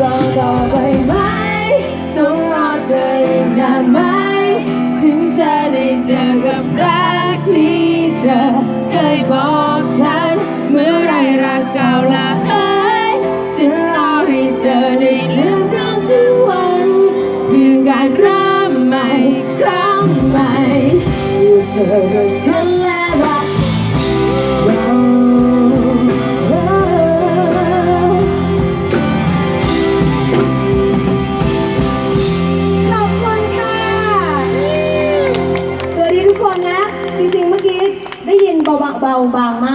รอต่อไปไหม ต้องรอเธออีกนานไหม ถึงจะได้เจอกับรักที่เธอเคยบอกฉัน เมื่อไรรักเก่าละเอ้ยฉันรอให้เธอได้ลืมเขาสักวันเพื่อการเริ่มใหม่ครั้งใหม่อยู่เธอกับฉัน เมื่อกี้ได้ยินเบาๆเบาบางมาก